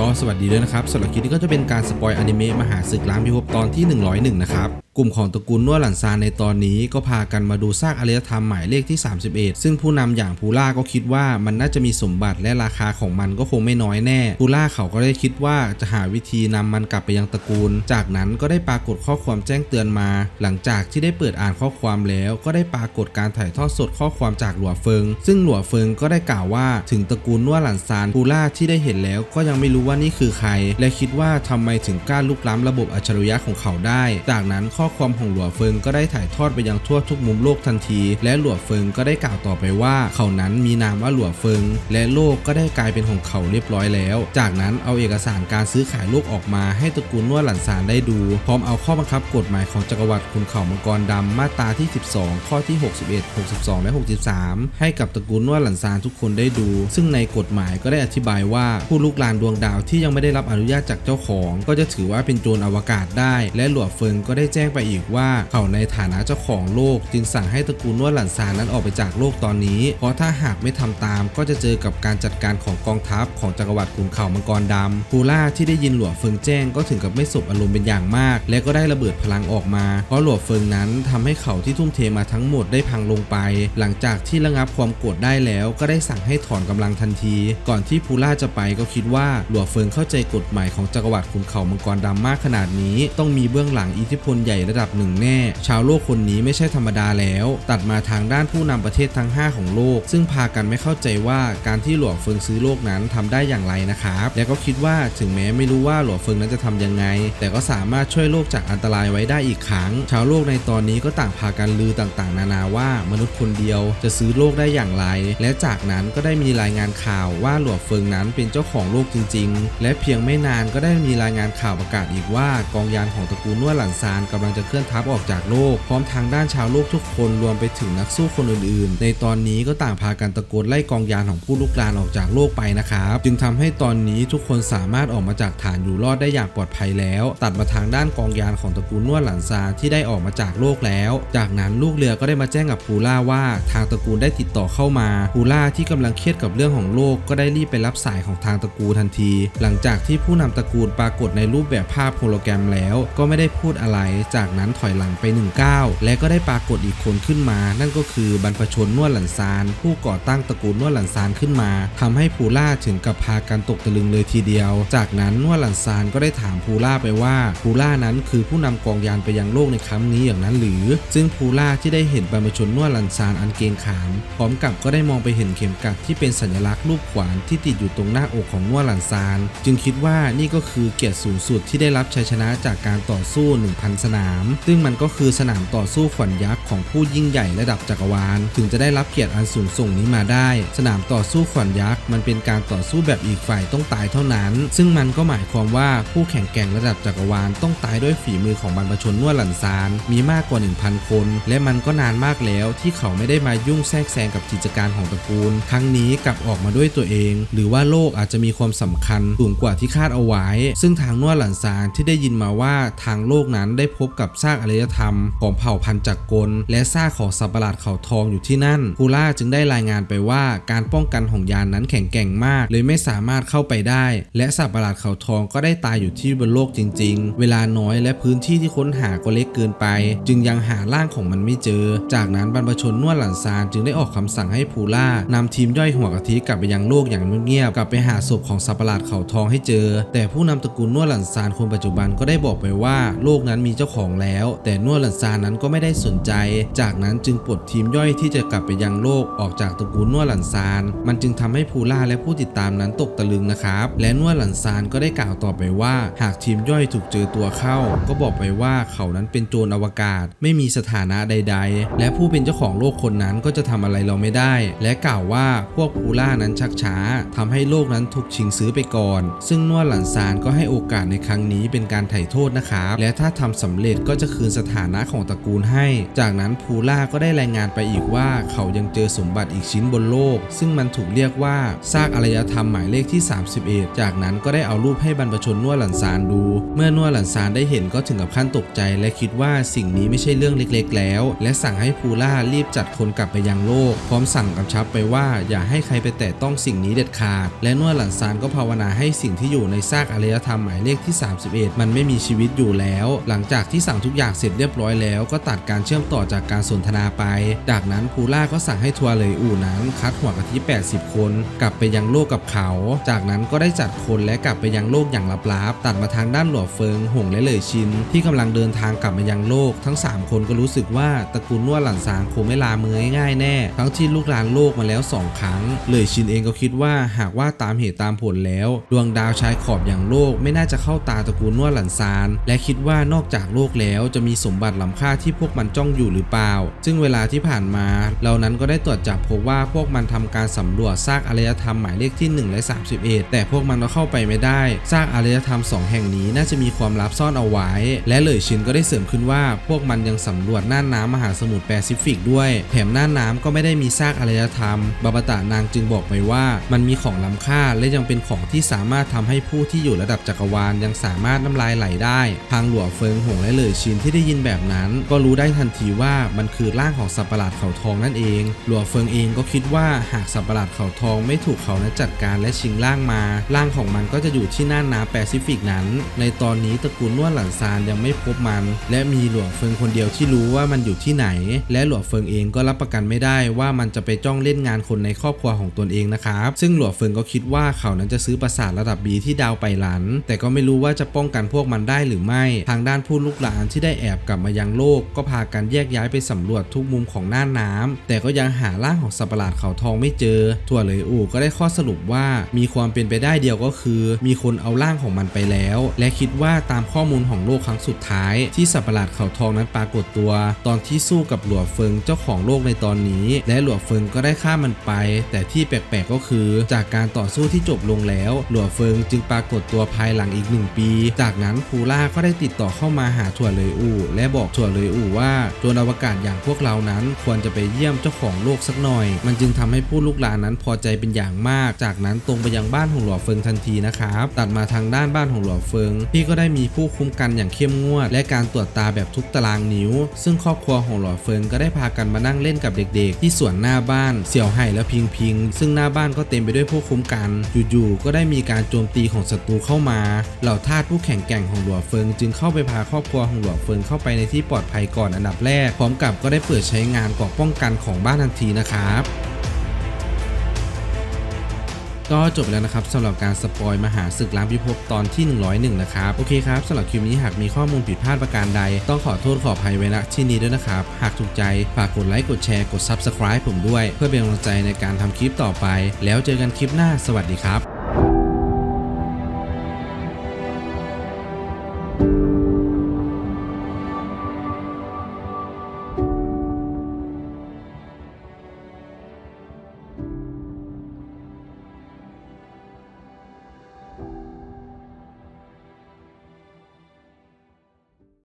ก็สวัสดีด้วยนะครับสำหรับคลิปนี้ก็จะเป็นการสปอยอนิเมะมหาศึกล้างพิภพตอนที่ 101 นะครับ กลุ่มของตระกูลนัวหลันซานในตอนนี้ก็พากันมาดูซากอารยธรรมหมายเลขที่ 31 ซึ่งผู้นำอย่างพูล่าก็คิดว่ามันน่าจะมีสมบัติและราคาของมันก็คงไม่น้อยแน่พูล่าเขาก็ได้คิดว่าจะหาวิธีนำมันกลับไปยังตระกูล จากนั้นก็ได้ปรากฏข้อความแจ้งเตือนมา หลังจากที่ได้เปิดอ่านข้อความแล้ว ก็ได้ปรากฏการถ่ายทอดสดข้อความจากหลัวเฟิง ซึ่งหลัวเฟิงก็ได้กล่าวว่าถึงตระกูลนัวหลันซานพูล่าที่ได้เห็นแล้วก็ยังไม่รู้ว่านี่คือใคร และคิดว่าทำไมถึงกล้าลุกล้ำระบบอัจฉริยะของเขาได้ จากนั้นข้อความของหลัวเฟิงก็ได้ถ่ายทอดไปยังทั่วทุกมุมโลกทันที และหลัวเฟิงก็ได้กล่าวต่อไปว่า เขานั้นมีนามว่าหลัวเฟิง และโลกก็ได้กลายเป็นของเขาเรียบร้อยแล้ว จากนั้นเอาเอกสารการซื้อขายโลกออกมาให้ตระกูลนวดหลันซานได้ดู พร้อมเอาข้อบังคับกฎหมายของจักรวรรดิคุณเขามังกรดำมาตราที่ 12 ข้อที่ 61 62 และ 63 ให้กับตระกูลนวดหลันซานทุกคนได้ดู ซึ่งในกฎหมายก็ได้อธิบายว่าผู้ลุกลานดวงดาวที่ยังไม่ได้รับอนุญาตจากเจ้าของ ก็จะถือว่าเป็นโจรอวกาศได้ และหลัวเฟิงก็ได้แจ้งไปอีกว่าเขาในฐานะเจ้าของโลก จึงสั่งให้ตระกูลนวดหลันซานนั้นออกไปจากโลกตอนนี้ เพราะถ้าหากไม่ทำตามก็จะเจอกับการจัดการของกองทัพของจักรวรรดิขุนเขามังกรดำปูล่าที่ได้ยินหลัวเฟิงแจ้งก็ถึงกับไม่สบอารมณ์เป็นอย่างมาก และก็ได้ระเบิดพลังออกมา เพราะหลัวเฟิงนั้นทำให้เขาที่ทุ่มเทมาทั้งหมดได้พังลงไป หลังจากที่ระงับความโกรธได้แล้ว ก็ได้สั่งให้ถอนกำลังทันที ก่อนที่ปูล่าจะไปก็คิดว่าหลัววเฟิงเข้าใจกฎหมายของจักรวรรดิขุนเขามังกรดำมากขนาดนี้ ต้องมีเบื้องหลังอิทธิพลใหญ่ระดับหนึ่งแน่ ชาวโลกคนนี้ไม่ใช่ธรรมดาแล้ว ตัดมาทางด้านผู้นำประเทศทั้ง 5 ของโลก ซึ่งพากันไม่เข้าใจว่าการที่หลัวเฟิงซื้อโลกนั้นทำได้อย่างไรนะครับ และก็คิดว่าถึงแม้ไม่รู้ว่าหลัวเฟิงนั้นจะทำยังไง แต่ก็สามารถช่วยโลกจากอันตรายไว้ได้อีกครั้ง ชาวโลกในตอนนี้ก็ต่างพากันลือต่างๆ นานาว่ามนุษย์คนเดียวจะซื้อโลกได้อย่างไร และจากนั้นก็ได้มีรายงานข่าวว่าหลัวเฟิงนั้นเป็นเจ้าของโลกจริงๆและเพียงไม่นานก็ได้มีรายงานข่าวประกาศอีกว่ากองยานของตระกูลนวดหลันซานกำลังจะเคลื่อนทัพออกจากโลก พร้อมทางด้านชาวโลกทุกคนรวมไปถึงนักสู้คนอื่นๆ ในตอนนี้ก็ต่างพากันตะโกนไล่กองยานของผู้ลุกลานออกจากโลกไปนะครับจึงทำให้ตอนนี้ทุกคนสามารถออกมาจากฐานอยู่รอดได้อย่างปลอดภัยแล้ว ตัดมาทางด้านกองยานของตระกูลนวดหลันซานที่ได้ออกมาจากโลกแล้ว จากนั้นลูกเรือก็ได้มาแจ้งกับพูล่าว่าทางตระกูลได้ติดต่อเข้ามาพูล่าที่กำลังเครียดกับเรื่องของโลกก็ได้รีบไปรับสายของทางตระกูลทันทีหลังจากที่ผู้นำตระกูลปรากฏในรูปแบบภาพโฮโลแกรมแล้ว ก็ไม่ได้พูดอะไร จากนั้นถอยหลังไป1ก้าวและก็ได้ปรากฏอีกคนขึ้นมา นั่นก็คือบรรพชนนวดหลันซาน ผู้ก่อตั้งตระกูลนวดหลันซานขึ้นมาทำให้พูล่าถึงกับพากันตกตะลึงเลยทีเดียว จากนั้นนวดหลันซานก็ได้ถามพูล่าไปว่าพูล่านั้นคือผู้นำกองยานไปยังโลกในครั้งนี้อย่างนั้นหรือ ซึ่งพูล่าที่ได้เห็นบรรพชนนวดหลันซานอันเกงขาม พร้อมกับก็ได้มองไปเห็นเข็มกัดที่เป็นสัญลักษณ์รูปขวานที่ติดอยู่ตรงหน้าอกของนวดหลันซานจึงคิดว่านี่ก็คือเกียรติสูงสุดที่ได้รับชัยชนะจากการต่อสู้ 1,000 สนาม ซึ่งมันก็คือสนามต่อสู้ขวัญยักษ์ของผู้ยิ่งใหญ่ระดับจักรวาล ถึงจะได้รับเกียรติอันสูงส่งนี้มาได้ สนามต่อสู้ขวัญยักษ์มันเป็นการต่อสู้แบบอีกฝ่ายต้องตายเท่านั้น ซึ่งมันก็หมายความว่าผู้แข่งแกร่งระดับจักรวาลต้องตายด้วยฝีมือของบรรพชนนวดหลันซานมีมากกว่า 1,000 คน และมันก็นานมากแล้วที่เขาไม่ได้มายุ่งแทรกแซงกับกิจการของตระกูล ครั้งนี้กลับออกมาด้วยตัวเอง หรือว่าโลกอาจจะมีความสำคัญสูงกว่าที่คาดเอาไว้ ซึ่งทางนวดหลันซานที่ได้ยินมาว่าทางโลกนั้นได้พบกับซากอารยธรรม ของเผ่าพันธุ์จักรกล และซากของสัตว์ประหลาดเขาทองอยู่ที่นั่นคูล่าจึงได้รายงานไปว่าการป้องกันของยานนั้นแข็งแกร่งมาก เลยไม่สามารถเข้าไปได้ และสัตว์ประหลาดเขาทองก็ได้ตายอยู่ที่บนโลกจริง ๆ เวลาน้อยและพื้นที่ที่ค้นหาก็เล็กเกินไป จึงยังหาร่างของมันไม่เจอ จากนั้นบรรพชนนวดหลันซานจึงได้ออกคำสั่งให้พูล่านำทีมย่อยหัวกะทิกลับไปยังโลกอย่างเงียบๆกลับไปหาศพของสัตว์ประหลาดเขาทองให้เจอ แต่ผู้นำตระกูลนวดหลันซานคนปัจจุบันก็ได้บอกไปว่า โลกนั้นมีเจ้าของแล้ว แต่นวดหลันซานนั้นก็ไม่ได้สนใจ จากนั้นจึงปลดทีมย่อยที่จะกลับไปยังโลกออกจากตระกูลนวดหลันซาน มันจึงทำให้พูล่าและผู้ติดตามนั้นตกตะลึงนะครับ และนวดหลันซานก็ได้กล่าวต่อไปว่า หากทีมย่อยถูกเจอตัวเข้า ก็บอกไปว่าเขานั้นเป็นโจรอวกาศ ไม่มีสถานะใด ๆ และผู้เป็นเจ้าของโลกคนนั้นก็จะทำอะไรเราไม่ได้ และกล่าวว่าพวกพูล่านั้นชักช้าทำให้โลกนั้นถูกชิงซื้อไปก่อนซึ่งนวดหลันซานก็ให้โอกาสในครั้งนี้เป็นการไถ่โทษนะครับและถ้าทำสำเร็จก็จะคืนสถานะของตระกูลให้ จากนั้นพูล่าก็ได้รายงานไปอีกว่าเขายังเจอสมบัติอีกชิ้นบนโลก ซึ่งมันถูกเรียกว่าซากอารยธรรมหมายเลขที่ 31 จากนั้นก็ได้เอารูปให้บรรพชนนวดหลันซานดู เมื่อนวดหลันซานได้เห็นก็ถึงกับขั้นตกใจ และคิดว่าสิ่งนี้ไม่ใช่เรื่องเล็กๆ แล้ว และสั่งให้พูล่ารีบจัดคนกลับไปยังโลก พร้อมสั่งกำชับไปว่าอย่าให้ใครไปแตะต้องสิ่งนี้เด็ดขาด และนวดหลันซานก็ภาวนาให้สิ่งที่อยู่ในซากอารยธรรมหมายเลขที่ 31 มันไม่มีชีวิตอยู่แล้ว หลังจากที่สั่งทุกอย่างเสร็จเรียบร้อยแล้วก็ตัดการเชื่อมต่อจากการสนทนาไป จากนั้นภูล่าก็สั่งให้ทัวร์เลยอู่นั้น คัดหัวกะทิ80 คน กลับไปยังโลกกับเขา จากนั้นก็ได้จัดคนและกลับไปยังโลกอย่างลับๆ ตัดมาทางด้านหลัวเฟิง หงและเลยชิน ที่กำลังเดินทางกลับมายังโลก ทั้ง 3 คนก็รู้สึกว่าตระกูลนวดหลันซางคงไม่ลามือง่ายแน่ ทั้งที่ลูกหลานโลกมาแล้ว 2 ครั้ง เลยชินเองก็คิดว่าหากว่าตามเหตุตามผลแล้วดวงดาวชายขอบอย่างโลกไม่น่าจะเข้าตาตระกูลนวดหลันซาน และคิดว่านอกจากโลกแล้วจะมีสมบัติล้ำค่าที่พวกมันจ้องอยู่หรือเปล่า ซึ่งเวลาที่ผ่านมาเรานั้นก็ได้ตรวจจับพบว่าพวกมันทำการสำรวจซากอารยธรรมหมายเลขที่ 1 และ 31 แต่พวกมันก็เข้าไปไม่ได้ซากอารยธรรม 2 แห่งนี้น่าจะมีความลับซ่อนเอาไว้ และเหลยชินก็ได้เสริมขึ้นว่าพวกมันยังสำรวจน่านน้ำมหาสมุทรแปซิฟิกด้วย แถมน่านน้ำก็ไม่ได้มีซากอารยธรรมบาบตะนางจึงบอกไปว่า มันมีของล้ำค่าและยังเป็นของที่สามารถทำให้ผู้ที่อยู่ระดับจักรวาลยังสามารถน้ำลายไหลได้ทางหลัวเฟิงหงและเหลยชินที่ได้ยินแบบนั้น ก็รู้ได้ทันทีว่ามันคือร่างของสัตว์ประหลาดเขาทองนั่นเอง หลัวเฟิงเองก็คิดว่าหากสัตว์ประหลาดเขาทองไม่ถูกเขานั้นจัดการและชิงร่างมา ร่างของมันก็จะอยู่ที่น่านน้ำแปซิฟิกนั้น ในตอนนี้ตระกูลนวดหลันซานยังไม่พบมัน และมีหลวงเฟิงคนเดียวที่รู้ว่ามันอยู่ที่ไหน และหลวงเฟิงเองก็รับประกันไม่ได้ว่ามันจะไปจ้องเล่นงานคนในครอบครัวของตนเองนะครับซึ่งหลวงเฟิงก็คิดว่าเขานั้นจะซื้อปราสาทระดับบีที่ดาวไปหลัน แต่ก็ไม่รู้ว่าจะป้องกันพวกมันได้หรือไม่ ทางด้านผู้ลูกหลานที่ได้แอบกลับมายังโลก ก็พากันแยกย้ายไปสำรวจทุกมุมของน่านน้ำแต่ก็ยังหาร่างของสัตว์ประหลาดเขาทองไม่เจอถั่วเลยอู่ก็ได้ข้อสรุปว่ามีความเป็นไปได้เดียวก็คือ มีคนเอาร่างของมันไปแล้ว และคิดว่าตามข้อมูลของโลกครั้งสุดท้าย ที่สัตว์ประหลาดเขาทองนั้นปรากฏตัว ตอนที่สู้กับหลัวเฟิงเจ้าของโลกในตอนนี้ และหลัวเฟิงก็ได้ฆ่ามันไป แต่ที่แปลกๆก็คือ จากการต่อสู้ที่จบลงแล้วหลัวเฟิงจึงปรากฏตัวภายหลังอีกหนึ่งปี จากนั้นภูล่าก็ได้ติดต่อเข้ามาหาถั่วเลยอู่และบอกถั่วเลยอู่ว่าโจรอวกาศอย่างพวกเรานั้นควรจะไปเยี่ยมเจ้าของโลกสักหน่อย มันจึงทำให้ผู้ลูกหลานนั้นพอใจเป็นอย่างมาก จากนั้นตรงไปยังบ้านของหลัวเฟิงทันทีนะครับตัดมาทางด้านบ้านของหลัวเฟิงที่ก็ได้มีผู้คุ้มกันอย่างเข้มงวด และการตรวจตาแบบทุกตารางนิ้ว ซึ่งครอบครัวของหลัวเฟิงก็ได้พากันมานั่งเล่นกับเด็ก ๆ ที่สวนหน้าบ้านเสี่ยวไห่และพิงพิงซึ่งหน้าบ้านก็เต็มไปด้วยผู้คุ้มกันอยู่ๆก็ได้มีการโจมตีของศัตรูเข้ามา เหล่าทาสผู้แข็งแกร่งของหลัวเฟิง จึงเข้าไปพาครอบครัวของหลัวเฟิงเข้าไปในที่ปลอดภัยก่อนอันดับแรก พร้อมกับก็ได้เปิดใช้งานเกราะป้องกันของบ้านทันทีนะครับก็จบแล้วนะครับสำหรับการสปอยมหาศึกล้างพิภพตอนที่ 101 นะครับ โอเคครับสำหรับคลิปนี้หากมีข้อมูลผิดพลาดประการใด ต้องขอโทษขออภัยไว้ณที่นี้ด้วยนะครับ หากถูกใจ ฝากกดไลค์กดแชร์กด Subscribe ผมด้วย เพื่อเป็นกำลังใจในการทำคลิปต่อไป แล้วเจอกันคลิปหน้าสวัสดีครับ